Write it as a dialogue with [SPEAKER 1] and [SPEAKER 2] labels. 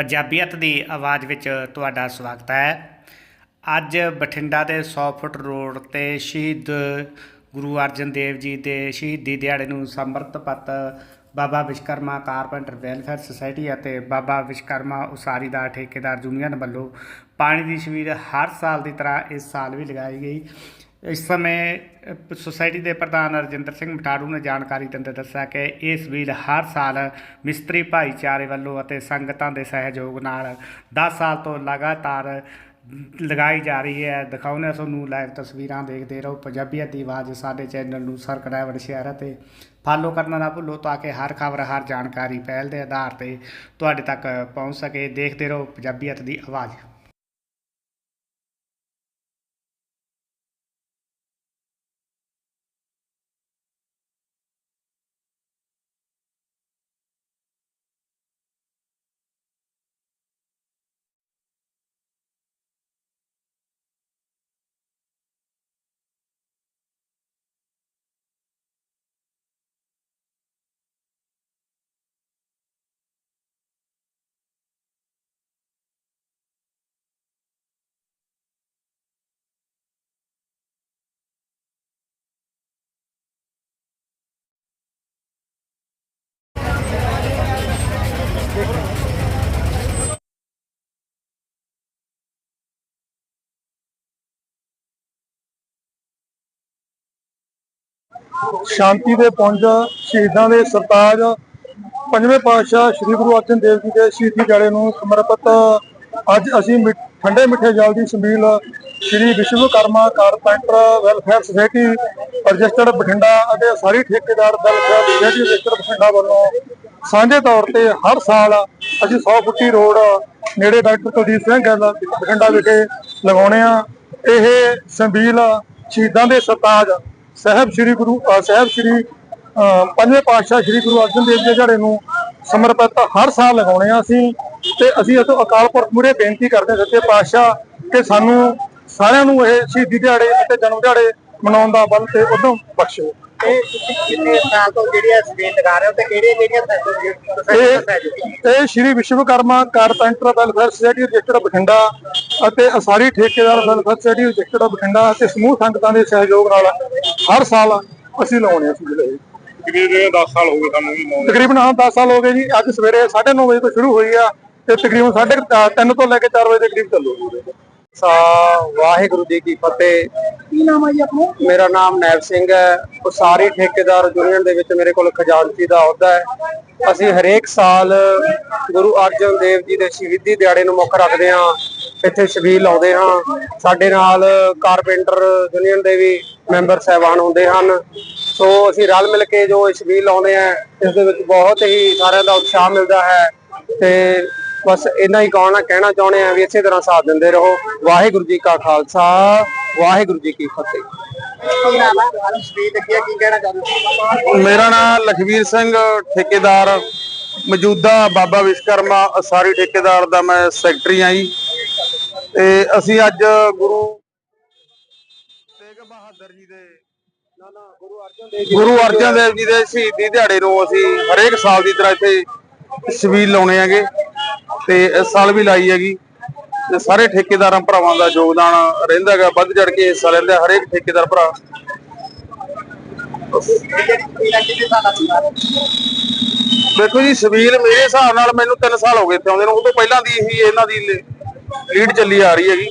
[SPEAKER 1] ਪੰਜਾਬੀਅਤ ਦੀ ਆਵਾਜ਼ ਵਿੱਚ ਤੁਹਾਡਾ ਸਵਾਗਤ ਹੈ। ਅੱਜ ਬਠਿੰਡਾ ਦੇ 100 ਫੁੱਟ ਰੋਡ ਤੇ ਸ਼ਹੀਦ ਗੁਰੂ ਅਰਜਨ ਦੇਵ ਜੀ ਦੇ ਸ਼ਹੀਦੀ ਦਿਹਾੜੇ ਨੂੰ ਸਮਰਪਿਤ Baba Vishkarma carpenter welfare society ਅਤੇ ਬਾਬਾ ਵਿਸ਼ਕਰਮਾ ਉਸਾਰੀ ਦਾ ਠੇਕੇਦਾਰ ਯੂਨੀਅਨ ਵੱਲੋਂ ਪਾਣੀ ਦੀ ਛਬੀਲ ਹਰ ਸਾਲ ਦੀ ਤਰ੍ਹਾਂ ਇਸ ਸਾਲ ਵੀ ਲਗਾਈ ਗਈ। ਇਸ ਸਮੇਂ ਸੁਸਾਇਟੀ ਦੇ ਪ੍ਰਧਾਨ ਰਜਿੰਦਰ ਸਿੰਘ ਮਟਾੜੂ ਨੇ ਜਾਣਕਾਰੀ ਦਿੰਦੇ ਦੱਸਿਆ ਕਿ ਇਹ ਛਬੀਲ ਹਰ ਸਾਲ ਮਿਸਤਰੀ ਭਾਈਚਾਰੇ ਵੱਲੋਂ ਅਤੇ ਸੰਗਤਾਂ ਦੇ ਸਹਿਯੋਗ ਨਾਲ 10 ਸਾਲ ਤੋਂ ਲਗਾਤਾਰ ਲਗਾਈ ਜਾ ਰਹੀ ਹੈ। ਦਿਖਾਉਂਦੇ ਤੁਹਾਨੂੰ ਲਾਈਵ ਤਸਵੀਰਾਂ ਦੇਖਦੇ ਰਹੋ। ਪੰਜਾਬੀਅਤ ਦੀ ਆਵਾਜ਼ ਸਾਡੇ ਚੈਨਲ ਨੂੰ ਸਬਸਕ੍ਰਾਈਬ ਸ਼ੇਅਰ ਅਤੇ ਫਾਲੋ ਕਰਨਾ ਨਾ ਭੁੱਲੋ ਤਾਂ ਕਿ ਹਰ ਖਬਰ, ਹਰ ਜਾਣਕਾਰੀ ਪਹਿਲ ਦੇ ਆਧਾਰ ਤੇ ਤੁਹਾਡੇ ਤੱਕ ਪਹੁੰਚ ਸਕੇ। ਦੇਖਦੇ ਰਹੋ ਪੰਜਾਬੀਅਤ ਦੀ ਆਵਾਜ਼।
[SPEAKER 2] ਸ਼ਾਂਤੀ ਦੇ ਪੁੰਜ ਸ਼ਹੀਦਾਂ ਦੇ ਸਰਤਾਜ ਪੰਜਵੇਂ ਪਾਤਸ਼ਾਹ ਸ੍ਰੀ ਗੁਰੂ ਅਰਜਨ ਦੇਵ ਜੀ ਦੇ ਸ਼ਹੀਦੀ ਦਿਹਾੜੇ ਨੂੰ ਸਮਰਪਿਤ ਅੱਜ ਅਸੀਂ ਠੰਡੇ ਮਿੱਠੇ ਜਲ ਦੀ ਸੰਬੀਲ Shri Vishwakarma carpenter welfare society, registered Bathinda ਅਤੇ ਸਾਰੀ ਠੇਕੇਦਾਰ ਵੈਲਫੇਅਰ ਸੁਸਾਇਟੀ ਰਜਿਸਟਰਡ ਬਠਿੰਡਾ ਵੱਲੋਂ ਸਾਂਝੇ ਤੌਰ ਤੇ ਹਰ ਸਾਲ ਅਸੀਂ 100 ਫੁੱਟੀ ਰੋਡ ਨੇੜੇ ਡਾਕਟਰ ਕੁਲਦੀਪ ਸਿੰਘ ਗੱਲ ਬਠਿੰਡਾ ਵਿਖੇ ਲਗਾਉਣੇ ਆ। ਇਹ ਸੰਬੀਲ ਸ਼ਹੀਦਾਂ ਦੇ ਸਰਤਾਜ ਸਾਹਿਬ ਸ੍ਰੀ ਗੁਰੂ ਸਾਹਿਬ ਸ੍ਰੀ ਪੰਜਵੇਂ ਪਾਤਸ਼ਾਹ ਸ੍ਰੀ ਗੁਰੂ ਅਰਜਨ ਦੇਵ ਜੀ ਦੇ ਦਿਹਾੜੇ ਨੂੰ ਸਮਰਪਿਤ ਹਰ ਸਾਲ ਲਗਾਉਣੇ ਆ ਅਸੀਂ ਤੇ ਅਸੀਂ ਇਸ ਅਕਾਲ ਪੁਰਖ ਮੂਹਰੇ ਬੇਨਤੀ ਕਰਦੇ ਸੱਚੇ ਪਾਤਸ਼ਾਹ ਕਿ ਸਾਨੂੰ ਸਾਰਿਆਂ ਨੂੰ ਇਹ ਸ਼ਹੀਦੀ ਦਿਹਾੜੇ ਅਤੇ ਜਨਮ ਦਿਹਾੜੇ ਮਨਾਉਣ ਦਾ ਬਲ ਤੇ ਉਦੋਂ ਬਖਸ਼ੋ।
[SPEAKER 3] ਇਹ ਤੁਸੀਂ ਕਿੰਨੇ ਸਾਲ ਤੋਂ ਜਿਹੜੀਆਂ ਸਵੇਲ ਲਗਾ ਰਹੇ ਹੋ ਤੇ ਕਿਹੜੀਆਂ ਕਿਹੜੀਆਂ
[SPEAKER 2] ਇਹ ਇਹ Shri Vishwakarma carpenter welfare society registered Bathinda ਅਤੇ ਅਸਾਰੀ ਠੇਕੇਦਾਰ ਵੈਲਫੇਅਰ ਸੁਸਾਇਟੀ ਰਜਿਸਟਰਡ ਬਠਿੰਡਾ ਅਤੇ ਸਮੂਹ ਸੰਗਤਾਂ ਦੇ ਸਹਿਯੋਗ ਨਾਲ ਹਰ ਸਾਲ ਅਸੀਂ ਲਾਉਣੇ ਆ ਸੀ ਜਿਹੜੇ
[SPEAKER 4] ਤਕਰੀਬਨ 10 ਸਾਲ ਹੋ ਗਏ ਸਾਨੂੰ ਵੀ
[SPEAKER 2] ਤਕਰੀਬਨ ਹਾਂ 10 ਸਾਲ ਹੋ ਗਏ ਜੀ। ਅੱਜ ਸਵੇਰੇ 9:30 ਵਜੇ ਤੋਂ ਸ਼ੁਰੂ ਹੋਈ ਆ ਤੇ ਤਕਰੀਬਨ 3:30 ਤੋਂ ਲੈ ਕੇ 4 ਵਜੇ ਦੇ ਕਰੀਬ ਚੱਲੂਗੀ
[SPEAKER 3] ਸਾ ਵਾਹਿਗੁਰੂ ਜੀ ਕੀ ਫਤਿਹ।
[SPEAKER 2] ਕੀ ਨਾਮ ਹੈ ਜੀ ਆਪਣਾ?
[SPEAKER 3] ਮੇਰਾ ਨਾਮ ਨੈਬ ਸਿੰਘ ਹੈ। ਉਸਾਰੀ ਠੇਕੇਦਾਰ ਯੂਨੀਅਨ ਦੇ ਵਿੱਚ ਮੇਰੇ ਕੋਲ ਖਜ਼ਾਨਚੀ ਦਾ ਅਹੁਦਾ ਹੈ। ਅਸੀਂ ਹਰੇਕ ਸਾਲ ਗੁਰੂ ਅਰਜਨ ਦੇਵ ਜੀ ਦੇ ਸ਼ਹੀਦੀ ਦਿਹਾੜੇ ਨੂੰ ਮੁੱਖ ਰੱਖਦੇ ਹਾਂ। ਇੱਥੇ ਛਬੀਲ ਲਾਉਂਦੇ ਹਾਂ। ਸਾਡੇ ਨਾਲ ਕਾਰਪੈਂਟਰ ਯੂਨੀਅਨ ਦੇ ਵੀ ਮੈਂਬਰ ਸਹਿਬਾਨ ਹੁੰਦੇ ਹਨ। ਸੋ ਅਸੀਂ ਰਲ ਮਿਲ ਕੇ ਜੋ ਇਹ ਲਾਉਂਦੇ ਆ ਇਸ ਦੇ ਵਿੱਚ ਬਹੁਤ ਹੀ ਸਾਰਿਆਂ ਦਾ ਉਤਸ਼ਾਹ ਮਿਲਦਾ ਹੈ। ਤੇ ਬਸ ਇੰਨਾ ਹੀ ਕਹਣਾ ਕਹਿਣਾ ਚਾਹੁੰਦੇ ਆ ਵੀ ਇਸੇ ਤਰ੍ਹਾਂ ਸਾਥ ਦਿੰਦੇ ਰਹੋ। ਵਾਹਿਗੁਰੂ ਜੀ ਕਾ ਖਾਲਸਾ, ਵਾਹਿਗੁਰੂ ਜੀ ਕੀ ਫਤਿਹ।
[SPEAKER 4] ਮੇਰਾ ਨਾਮ ਲਖਵੀਰ ਸਿੰਘ ਠੇਕੇਦਾਰ, ਮੌਜੂਦਾ ਬਾਬਾ ਵਿਸ਼ਕਰਮਾ ਅਸਾਰੀ ਠੇਕੇਦਾਰ ਦਾ ਮੈਂ ਸੈਕਟਰੀ ਆਂ ਜੀ। ਤੇ ਅਸੀਂ ਅੱਜ ਗੁਰੂ ਤੇਗ ਬਹਾਦਰ ਜੀ ਦੇ ਗੁਰੂ ਅਰਜਨ ਦੇਵ ਜੀ ਦੇ ਸ਼ਹੀਦੀ ਦਿਹਾੜੇ ਨੂੰ ਅਸੀਂ ਹਰੇਕ ਸਾਲ ਦੀ ਤਰ੍ਹਾਂ ਇੱਥੇ ਛਬੀਲ ਲਾਉਣੇ ਹੈਗੇ ਤੇ ਇਸ ਸਾਲ ਵੀ ਲਾਈ ਹੈਗੀ ਤੇ ਸਾਰੇ ਠੇਕੇਦਾਰਾਂ ਭਰਾਵਾਂ ਦਾ ਯੋਗਦਾਨ ਰਹਿੰਦਾ ਹੈਗਾ ਵੱਧ ਚੜ ਕੇ ਹਿੱਸਾ ਲੈਂਦਾ ਹਰੇਕ ਠੇਕੇਦਾਰ ਭਰਾ। ਦੇਖੋ ਜੀ ਸਬੀਲ ਮੇਰੇ ਹਿਸਾਬ ਨਾਲ ਮੈਨੂੰ 3 ਸਾਲ ਹੋ ਗਏ ਇੱਥੇ ਆਉਂਦੇ ਨੂੰ ਉਹ ਤੋਂ ਪਹਿਲਾਂ ਦੀ ਹੀ ਇਹਨਾਂ ਦੀ ਲੀਡ ਚੱਲੀ ਆ ਰਹੀ ਹੈਗੀ।